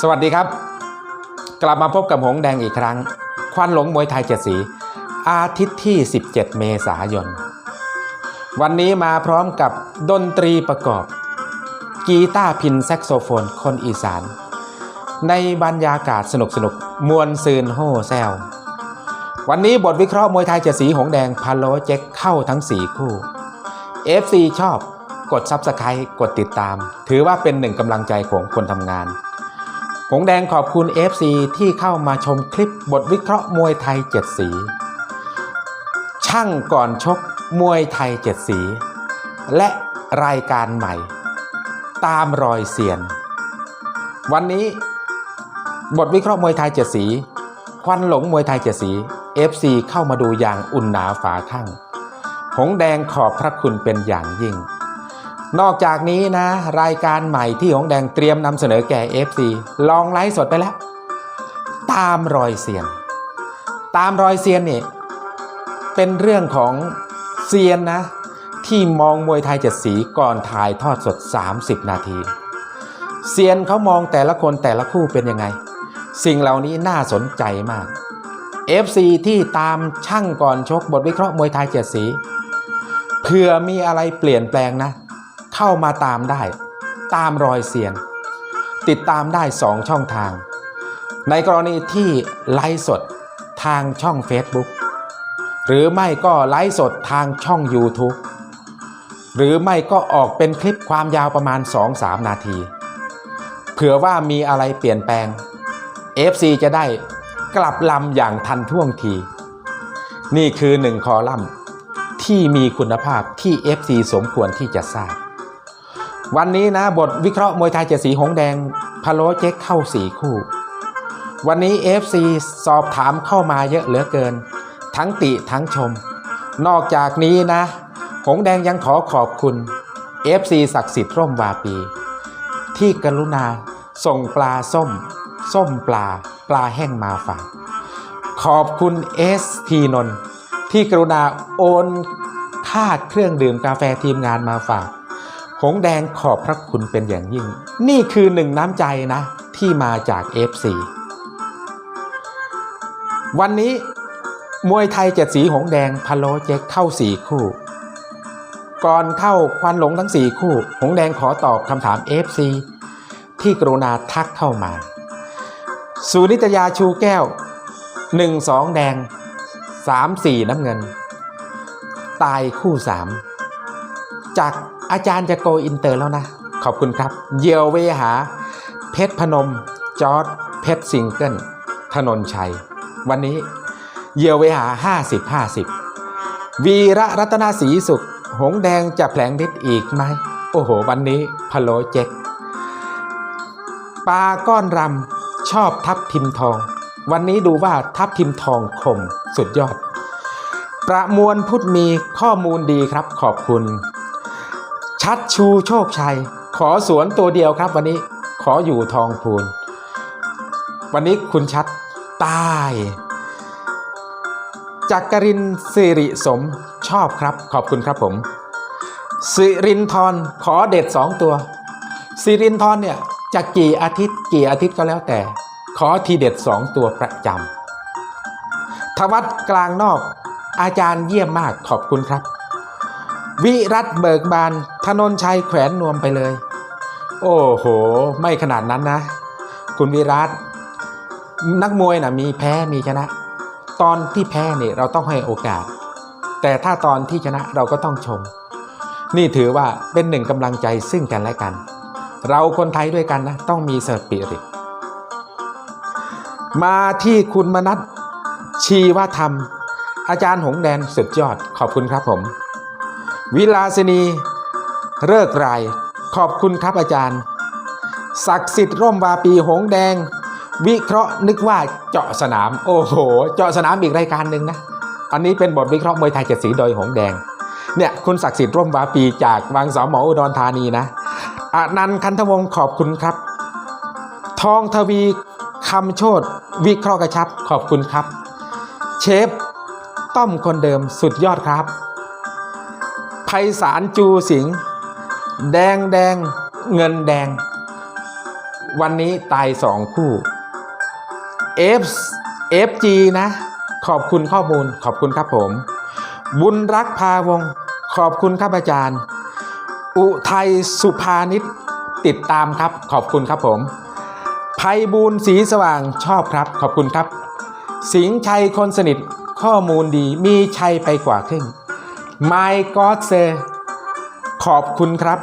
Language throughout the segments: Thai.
สวัสดีครับ กลับมาพบกับหงแดงอีกครั้ง ควันหลงมวยไทยเจ็ดสี อาทิตย์ที่ 17 เมษายน วันนี้มาพร้อมกับดนตรีประกอบ กีตาร์พินแซกโซโฟนคนอีสาน ในบรรยากาศสนุกสนุกมวลซืนโฮแซว วันนี้บทวิเคราะห์มวยไทยเจ็ดสีหงแดงพาโลเจ็คเข้าทั้ง 4 คู่ FC ชอบกด Subscribe กดติดตาม ถือว่าเป็นหนึ่งกำลังใจของคนทำงาน หงแดงขอบคุณ FC ที่เข้ามาชมคลิปบทวิเคราะห์มวยไทยเจ็ดสี ช่างก่อนชกมวยไทยเจ็ดสี และรายการใหม่ ตามรอยเซียน วันนี้บทวิเคราะห์มวยไทยเจ็ดสี ควันหลงมวยไทยเจ็ดสี FC เข้ามาดูอย่างอุ่นหนาฝาข้างหงแดงขอบพระคุณเป็นอย่างยิ่ง นอกจากนี้นะ รายการใหม่ที่หงแดงเตรียมนำเสนอแก่ FC ลองไลฟ์สดไปแล้ว ตามรอยเซียน ตามรอยเซียนนี่เป็นเรื่องของเซียนนะ ที่มองมวยไทยเจ็ดสีก่อนถ่ายทอดสด 30 นาทีเซียนเขามองแต่ละคนแต่ละคู่เป็นยังไง สิ่งเหล่านี้น่าสนใจมาก FC ที่ตามช่างก่อนชกบทวิเคราะห์มวยไทยเจ็ดสีเผื่อมีอะไรเปลี่ยนแปลงนะ เข้ามาตามได้ ตามรอยเซียนติดตามได้2ช่องทาง ในกรณีที่ไลฟ์สดทางช่อง Facebook หรือไม่ก็ไลฟ์สดทางช่อง YouTube หรือไม่ก็ออกเป็นคลิปความยาวประมาณ 2-3 นาที เผื่อว่ามีอะไรเปลี่ยนแปลง FC จะได้กลับลำอย่างทันท่วงที นี่คือหนึ่งคอลัมน์ที่มีคุณภาพที่ FC สมควรที่จะทราบ วันนี้นะบทวิเคราะห์มวยไทยเจ็ดสีหงแดงพะโล้เจ๊กเข้าสี่คู่ วันนี้ FC สอบถามเข้ามาเยอะเหลือเกิน ทั้งติทั้งชม นอกจากนี้นะ หงแดงยังขอขอบคุณ FC ศักดิ์สิทธิ์ร่มวาปี ที่กรุณาส่งปลาส้ม ส้มปลา ปลาแห้งมาฝาก ขอบคุณเอสทีนนที่กรุณาโอนค่าเครื่องดื่มกาแฟทีมงานมาฝาก หงแดงขอบพระคุณเป็นอย่างยิ่ง นี่คือหนึ่งน้ำใจนะ ที่มาจาก FC วันนี้มวยไทยเจ็ดสีหงแดงพะโลเจ๊กเข้าสี่คู่ ก่อนเข้าควันหลงทั้งสี่คู่ หงแดงขอตอบคำถาม FC ที่กรุณาทักเข้ามา สุนิตยาชูแก้ว 1 2 แดง 3 4 น้ำเงิน ตายคู่ 3 จาก อาจารย์จะโกอินเตอร์แล้วนะ ขอบคุณครับ เยียวเวหา เพชรพนม จอร์ดเพชรซิงเกิลถนนชัย วันนี้เยียวเวหา 50 50 วีระรัตนาศรีสุข หงแดงจะแผลงฤทธิ์อีกไหม โอ้โห วันนี้พะโลเจ็กปลาก้อนรำชอบทับทิมทอง วันนี้ดูว่าทับทิมทองคมสุดยอด ประมวลพุทธมีข้อมูลดีครับขอบคุณ ชัดชูโชคชัย ขอสวนตัวเดียวครับ วันนี้ขออยู่ทองพูน วันนี้คุณชัดตายจักรินสิริสมชอบครับ ขอบคุณครับผม สิรินทรขอเด็ดสองตัว สิรินทรเนี่ยจะกี่อาทิตย์กี่อาทิตย์ก็แล้วแต่ ขอทีเด็ดสองตัวประจำทวัดกลางนอกอาจารย์เยี่ยมมากขอบคุณครับ วิรัตเบิกบานถนนชัยแขวนนวมไปเลย โอ้โห ไม่ขนาดนั้นนะ คุณวิรัตนักมวยนะมีแพ้มีชนะ ตอนที่แพ้เนี่ยเราต้องให้โอกาส แต่ถ้าตอนที่ชนะเราก็ต้องชม นี่ถือว่าเป็นหนึ่งกำลังใจซึ่งกันและกัน เราคนไทยด้วยกันนะ ต้องมีสปิริตมาที่คุณมนัทชีวธรรม อาจารย์หงแดนสุดยอดขอบคุณครับผม วิลาสินีเลิกราย ขอบคุณครับอาจารย์ ศักดิ์สิทธิ์ร่มวาปีหงแดง วิเคราะห์นึกว่าเจาะสนาม โอ้โห เจาะสนามอีกรายการหนึ่งนะ อันนี้เป็นบทวิเคราะห์มวยไทยเจ็ดสีโดยหงแดง เนี่ยคุณศักดิ์สิทธิ์ร่มวาปีจากวังสามหมออุดรธานีนะอนันต์คันธวงศ์ขอบคุณครับ ทองทวีคำโชตวิเคราะห์กระชับขอบคุณครับ เชฟต้อมคนเดิมสุดยอดครับ ไพศาลจูสิงห์แดงแดงเงินแดง วันนี้ตายสองคู่ F FG นะ ขอบคุณข้อมูลขอบคุณครับผม บุญรักพาวง ขอบคุณครับอาจารย์ อุทัยสุภานิชติดตามครับ ขอบคุณครับผมภัยบูลสีสว่างชอบครับ ขอบคุณครับ สิงชัยคนสนิทข้อมูลดีมีชัยไปกว่าครึ่ง My God Sir ขอบคุณครับ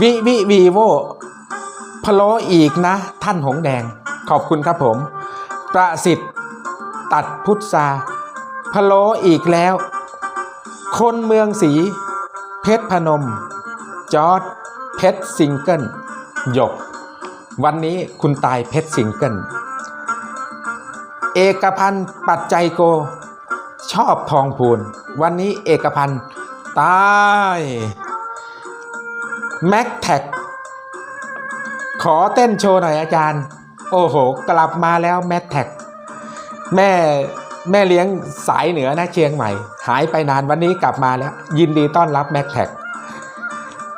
วิวิวีโวพะโลอีกนะ ท่านหงแดง ขอบคุณครับผม ประสิทธิ์ตัดพุทธาพะโลอีกแล้ว คนเมืองสี เพชรพนม จอร์ดเพชรซิงเกิลหยก วันนี้คุณตายเพชรซิงเกิลเอกพันธ์ปัจจัยโก ชอบทองพูน วันนี้เอกพันธ์ตายแม็กแท็กขอเต้นโชว์หน่อยอาจารย์ โอ้โห กลับมาแล้วแม็กแท็กแม่แม่เลี้ยงสายเหนือนะเชียงใหม่ หายไปนานวันนี้กลับมาแล้ว ยินดีต้อนรับแม็กแท็ก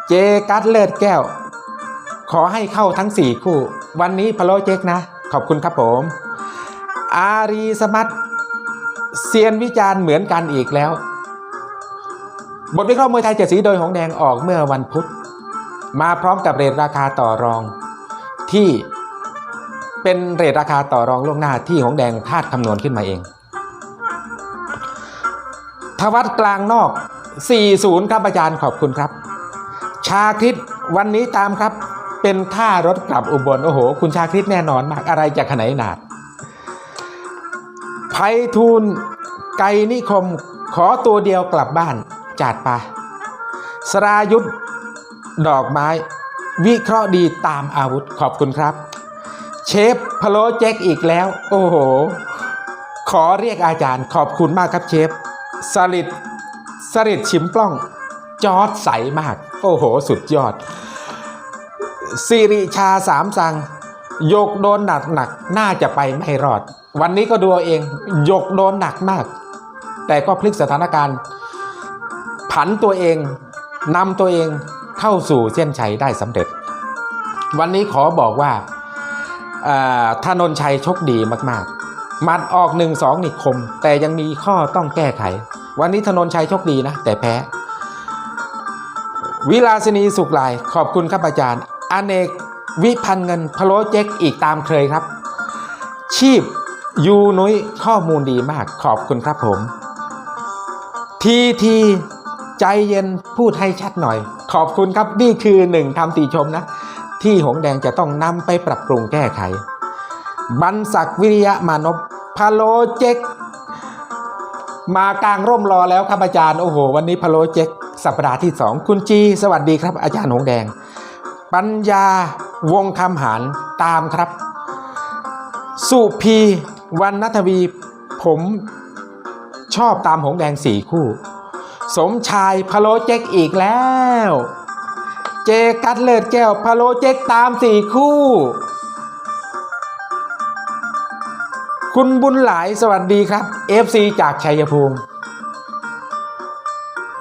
เจกัสเลิศแก้ว ขอให้เข้าทั้ง 4 คู่ วันนี้พะโลเจ๊กนะ ขอบคุณครับผม อารีสมัต เซียนวิจารณ์เหมือนกันอีกแล้ว บทวิเคราะห์มวยไทยเจ็ดสีโดยหงแดงออกเมื่อวันพุธ มาพร้อมกับเรทราคาต่อรอง ที่เป็นเรทราคาต่อรองล่วงหน้าที่หงแดงคาดคำนวณขึ้นมาเอง ทวัดกลางนอก 40 ครับอาจารย์ขอบคุณครับ ชาคริตวันนี้ตามครับ เป็นท่ารถกลับอุบลโอ้โห คุณชาคริตแน่นอนมากอะไรจะขนาดนาด ไพฑูรย์ไกรนิคมขอตัวเดียวกลับบ้านจัดไปสรายุทธดอกไม้ วิเคราะห์ดีตามอาวุธขอบคุณครับ เชฟพะโลเจ๊กอีกแล้ว โอ้โห ขอเรียกอาจารย์ขอบคุณมากครับเชฟสลิดสลิดชิมปล้อง จอดใสมาก โอ้โห สุดยอดสิริชาสามสัง ยกโดนหนักหนักน่าจะไปไม่รอด วันนี้ก็ดูเอาเองยกโดนหนักมาก แต่ก็พลิกสถานการณ์ ผันตัวเองนำตัวเองเข้าสู่เส้นชัยได้สำเร็จ วันนี้ขอบอกว่าอ่าธนนชัยชกดีมากๆ มัดออกหนึ่งสองนี่คม แต่ยังมีข้อต้องแก้ไข วันนี้ธนนชัยชกดีนะ แต่แพ้ วิลาสินีสุขลายขอบคุณครับอาจารย์ อเนก วิพันธ์เงินพะโลเจ๊กอีกตามเคยครับ ชีพยูนุ้ยข้อมูลดีมากขอบคุณครับผม ทีทีใจเย็นพูดให้ชัดหน่อย ขอบคุณครับนี่คือหนึ่งคำติชมนะ ที่หงแดงจะต้องนำไปปรับปรุงแก้ไข บันศักวิริยะมานพพะโลเจ๊กมากลางร่มรอแล้วครับอาจารย์โอ้โห วันนี้พะโลเจ๊กสัปดาห์ที่ 2 คุณจี สวัสดีครับอาจารย์หงแดง ปัญญา วงคำหารตามครับ สุพีวันนัทวีผมชอบตามหงแดงสี่คู่ สมชายพะโลเจ๊กอีกแล้ว เจกัดเลิศแก้วพะโลเจ๊กตามสี่คู่ คุณบุญหลายสวัสดีครับ FC จากชัยภูมิ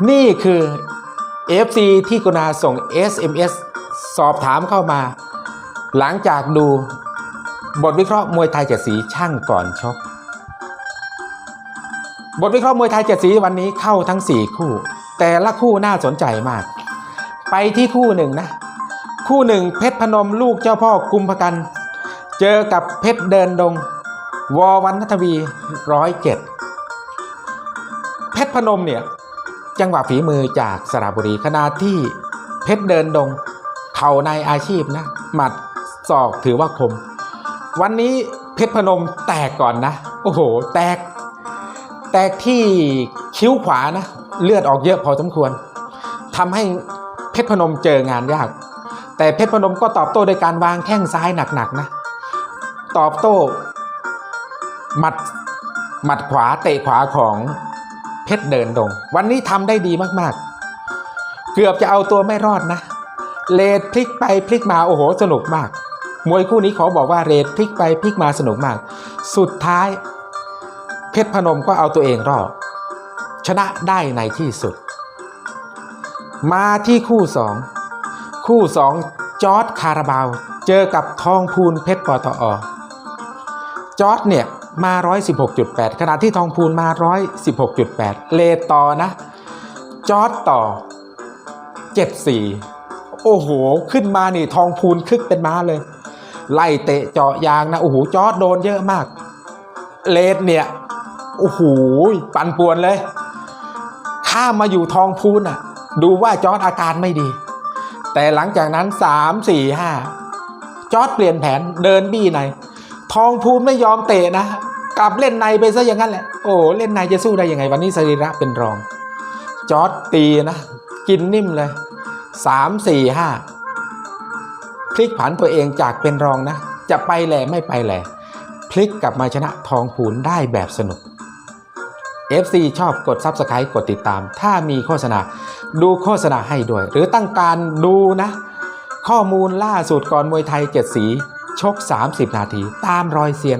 นี่คือ FC ที่กุณาส่ง SMS สอบถามเข้ามา หลังจากดูบทวิเคราะห์มวยไทยเจ็ดสีช่างก่อนชก บทวิเคราะห์มวยไทยเจ็ดสีวันนี้เข้าทั้ง 4 คู่ แต่ละคู่น่าสนใจมาก ไปที่คู่หนึ่งนะ คู่หนึ่งเพชรพนมลูกเจ้าพ่อกุมภกัน เจอกับเพชรเดินดง วอวันนทวีร้อยเจ็ดเพชรพนมเนี่ยจังหวะฝีมือจากสระบุรีขณะที่เพชรเดินดง เข่าในอาชีพนะ หมัด ศอกถือว่าคม วันนี้เพชรพนมแตกก่อนนะ โอ้โห แตก แตกที่คิ้วขวานะ เลือดออกเยอะพอสมควรทำให้เพชรพนมเจองานยาก แต่เพชรพนมก็ตอบโต้โดยการวางแข้งซ้ายหนักๆนะ ตอบโต้ หมัดหมัดขวาเตะขวาของเพชรเดินดง วันนี้ทำได้ดีมากๆ เกือบจะเอาตัวไม่รอดนะเลดพลิกไปพลิกมาโอ้โหสนุกมาก มวยคู่นี้เขอบอกว่าเรดพลิกไปพลิกมาสนุกมาก สุดท้าย เพชรพนมก็เอาตัวเองรอดชนะได้ในที่สุด มาที่คู่สองคู่สองจอร์ดคาราบาว เจอกับทองพูนเพชรปตอจอร์ดเนี่ยมา 116.8 ขณะที่ทองพูนมา 116.8 เลทต่อนะ จอร์ดต่อ 74 โอ้โห ขึ้นมานี่ทองพูนคึกเป็นม้าเลย ไล่เตะเจาะยางนะโอ้โหจอร์ดโดนเยอะมาก เลดเนี่ยโอ้โหปั่นป่วนเลย ข้ามาอยู่ทองพูนอะ ดูว่าจอร์ดอาการไม่ดี แต่หลังจากนั้น3 4 5จอร์ดเปลี่ยนแผนเดินบี้ในทองพูนไม่ยอมเตะนะกลับเล่นในไปซะอย่างนั้นแหละโอ้เล่นในจะสู้ได้ยังไง วันนี้สรีระเป็นรอง จอร์ดตีนะ กินนิ่มเลย3 4 5 พลิกผันตัวเองจากเป็นรองนะ จะไปแหล่ไม่ไปแหล่พลิกกลับมาชนะทองพูนได้แบบสนุก FC ชอบกด Subscribe กดติดตาม ถ้ามีโฆษณาดูโฆษณาให้ด้วย หรือตั้งการดูนะ ข้อมูลล่าสุดก่อนมวยไทยเจ็ดสีชก 30 นาที ตามรอยเซียน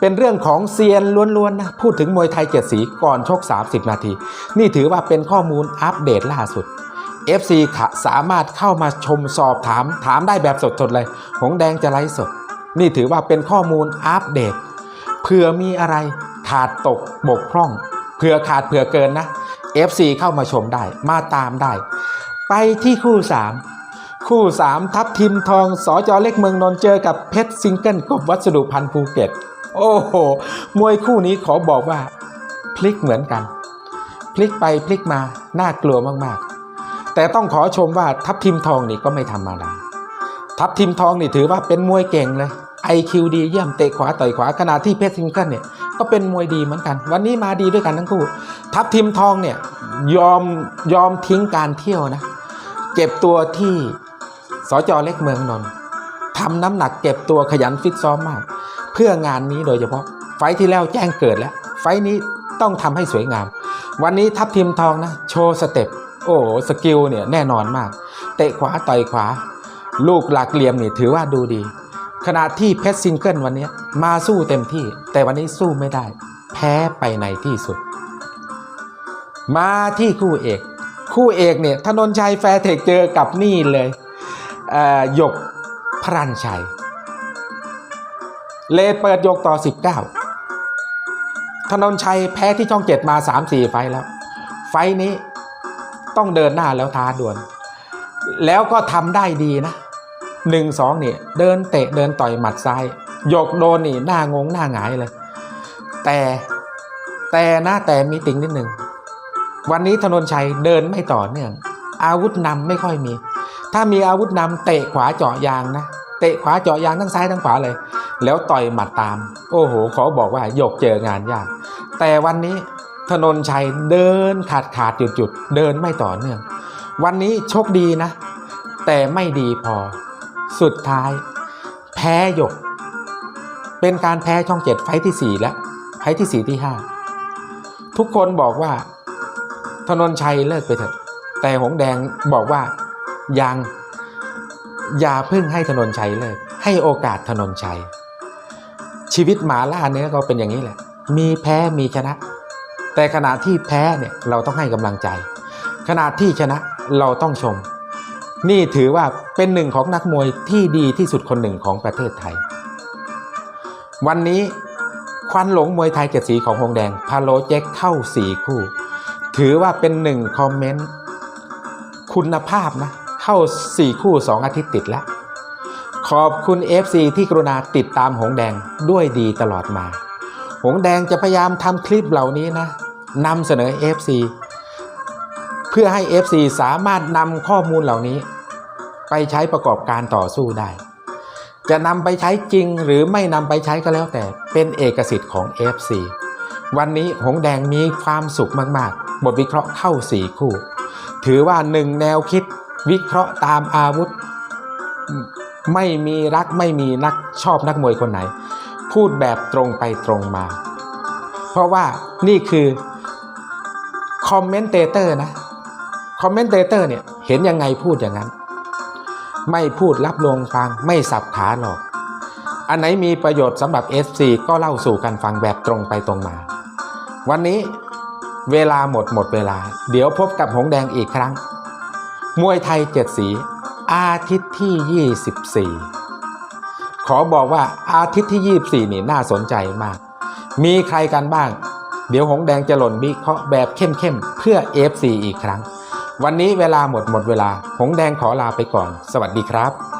เป็นเรื่องของเซียนล้วนๆนะ พูดถึงมวยไทยเจ็ดสีก่อนชก 30 นาที นี่ถือว่าเป็นข้อมูลอัปเดตล่าสุด FC ขะสามารถเข้ามาชมสอบถามถามได้แบบสดๆเลย หงแดงจะไลฟ์สด นี่ถือว่าเป็นข้อมูลอัปเดตเผื่อมีอะไรขาดตกบกพร่องเผื่อขาดเผื่อเกินนะ FC เข้ามาชมได้มาตามได้ ไปที่คู่ 3 คู่ 3 ทัพทิมทองสอจอเล็กเมืองนนเจอกับเพชรซิงเกิลกบวัสดุพันภูเก็ต โอ้โห มวยคู่นี้ขอบอกว่า พลิกเหมือนกัน พลิกไปพลิกมาน่ากลัวมากๆ แต่ต้องขอชมว่าทัพทิมทองนี่ก็ไม่ธรรมดา ทัพทิมทองนี่ถือว่าเป็นมวยเก่งเลย IQ ดีเยี่ยมเตะขวาต่อยขวาขณะที่เพชรซิงเกิลเนี่ยก็เป็นมวยดีเหมือนกัน วันนี้มาดีด้วยกันทั้งคู่ ทัพทิมทองเนี่ยยอมยอมทิ้งการเที่ยวนะเก็บตัวที่สจเล็กเมืองนนท์ทำน้ำหนักเก็บตัวขยันฟิตซ้อมมาก เพื่องานนี้โดยเฉพาะ ไฟที่แล้วแจ้งเกิดแล้ว ไฟนี้ต้องทำให้สวยงาม วันนี้ทัพทิมทองนะโชว์สเต็ป โอ้โหสกิลเนี่ยแน่นอนมาก เตะขวาต่อยขวา ลูกหลักเหลี่ยมนี่ถือว่าดูดี ขณะที่เพชรซิงเกิลวันนี้มาสู้เต็มที่ แต่วันนี้สู้ไม่ได้ แพ้ไปในที่สุด มาที่คู่เอก คู่เอกเนี่ยธนนชัยแฟร์เทคเจอกับนี่เลยเหยกพรันชัย เลเปิดยกต่อ 19ธนนชัยแพ้ที่ช่องเจ็ดมา 3-4 ไฟแล้ว ไฟนี้ ต้องเดินหน้าแล้วท้าด่วนแล้วก็ทำได้ดีนะหนึ่งสองเนี่ยเดินเตะเดินต่อยหมัดซ้ายหยกโดนนี่หน้างงหน้าหงายเลย แต่แต่นะแต่มีติ่งนิดหนึ่งวันนี้ธนนชัยเดินไม่ต่อเนื่อง อาวุธนำไม่ค่อยมี ถ้ามีอาวุธนำเตะขวาเจาะยางนะเตะขวาเจาะยางทั้งซ้ายทั้งขวาเลย แล้วต่อยหมัดตาม โอ้โหขอบอกว่าหยกเจองานยากแต่วันนี้ ธนนชัยเดินขาดขาดจุดจุดๆเดินไม่ต่อเนื่อง วันนี้โชคดีนะ แต่ไม่ดีพอ สุดท้าย แพ้หยก เป็นการแพ้ช่องเจ็ดไฟที่สี่แล้วไฟที่สี่ที่ห้าทุกคนบอกว่าธนนชัยเลิกไปเถอะ แต่หงแดงบอกว่ายังอย่าเพิ่งให้ธนนชัยเลิก ให้โอกาสธนนชัย ชีวิตหมาล่าเนื้อก็เป็นอย่างนี้แหละ มีแพ้มีชนะ แต่ขณะที่แพ้เนี่ยเราต้องให้กำลังใจ ขณะที่ชนะเราต้องชม นี่ถือว่าเป็นหนึ่งของนักมวยที่ดีที่สุดคนหนึ่งของประเทศไทย วันนี้ควันหลงมวยไทยเจ็ดสีของหงแดงพาโลเจ็คเข้าสี่คู่ ถือว่าเป็นหนึ่งคอมเมนต์คุณภาพนะ เข้า4คู่2อาทิตย์ติดแล้วขอบคุณ FC ที่กรุณาติดตามหงแดงด้วยดีตลอดมา หงแดงจะพยายามทำคลิปเหล่านี้นะ นำเสนอ FC เพื่อให้ FC สามารถนำข้อมูลเหล่านี้ ไปใช้ประกอบการต่อสู้ได้ จะนำไปใช้จริงหรือไม่นำไปใช้ก็แล้วแต่เป็นเอกสิทธิ์ของ FC วันนี้หงแดงมีความสุขมากๆ บทวิเคราะห์เข้า 4 คู่ ถือว่าหนึ่งแนวคิดวิเคราะห์ตามอาวุธ ไม่มีรักไม่มีนักชอบนักมวยคนไหน พูดแบบตรงไปตรงมา เพราะว่านี่คือ คอมเมนเตเตอร์นะคอมเมนเตเตอร์เนี่ยเห็นยังไงพูดอย่างนั้น ไม่พูดรับลวงฟังไม่สับขาหรอก อันไหนมีประโยชน์สำหรับ FC ก็เล่าสู่กันฟังแบบตรงไปตรงมา วันนี้เวลาหมดหมดเวลา เดี๋ยวพบกับหงแดงอีกครั้ง มวยไทยเจ็ดสี อาทิตย์ที่ 24 ขอบอกว่าอาทิตย์ที่ 24 นี่น่าสนใจมาก มีใครกันบ้าง เดี๋ยวหงแดงจะหล่นวิเคราะห์แบบเข้มๆเพื่อ FC อีกครั้ง วันนี้เวลาหมดหมดเวลา หงแดงขอลาไปก่อน สวัสดีครับ